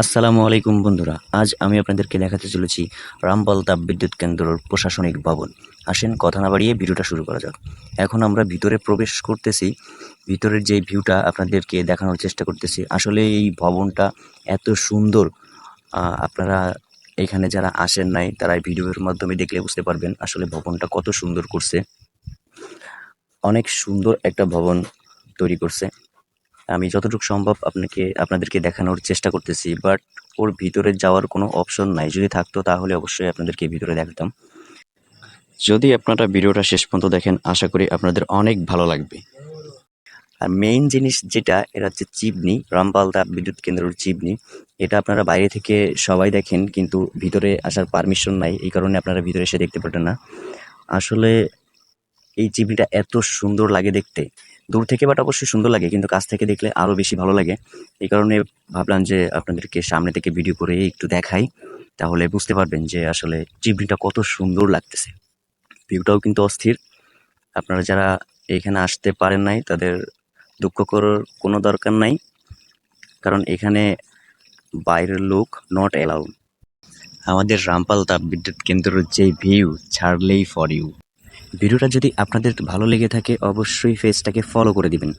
আসসালামু আলাইকুম বন্ধুরা, আজ আমি আপনাদেরকে দেখাতে চলেছি রামপাল তাপ বিদ্যুৎ কেন্দ্রর প্রশাসনিক ভবন। আসেন, কথা না বাড়িয়ে ভিডিওটা শুরু করা যাক। এখন আমরা ভিতরে প্রবেশ করতেছি, ভিতরের যে ভিউটা আপনাদেরকে দেখানোর চেষ্টা করতেছি। আসলে এই ভবনটা এত সুন্দর আপনারা এখানে যারা আসেন নাই, তারা ভিডিওর মাধ্যমে দেখলে বুঝতে পারবেন আসলে ভবনটা কত সুন্দর করছে। অনেক সুন্দর একটা ভবন তৈরি করছে। আমি যতটুকু সম্ভব আপনাকে, আপনাদেরকে দেখানোর চেষ্টা করতেছি বাট ওর ভিতরে যাওয়ার কোনো অপশন নাই। যদি থাকতো তাহলে অবশ্যই আপনাদেরকে ভিতরে দেখাতাম। যদি আপনারা ভিডিওটা শেষ পর্যন্ত দেখেন, আশা করি আপনাদের অনেক ভালো লাগবে। আর মেইন জিনিস যেটা, এটা হচ্ছে চিমনি রামপাল তাপ বিদ্যুৎ কেন্দ্রের চিমনি এটা আপনারা বাইরে থেকে সবাই দেখেন, কিন্তু ভিতরে আসার পারমিশন নাই, এই কারণে আপনারা ভিতরে এসে দেখতে পারেন না। আসলে এই চিমনিটা এত সুন্দর লাগে দেখতে। দূর থেকে বাট অবশ্যই সুন্দর লাগে, কিন্তু কাছ থেকে দেখলে আরও বেশি ভালো লাগে। এই কারণে ভাবলাম যে আপনাদেরকে সামনে থেকে ভিডিও করে একটু দেখাই, তাহলে বুঝতে পারবেন যে আসলে চিমনিটা কত সুন্দর লাগতেছে। ভিউটাও কিন্তু অস্থির। আপনারা যারা এখানে আসতে পারেন নাই, তাদের দুঃখ করার কোনো দরকার নাই, কারণ এখানে বাইরের লোক নট অ্যালাউড আমাদের রামপাল তাপ বিদ্যুৎ কেন্দ্রের যে ভিউ ছাড়লেই ফর ইউ ভিডিওটা যদি আপনাদের ভালো লেগে থাকে অবশ্যই পেজটাকে ফলো করে দিবেন।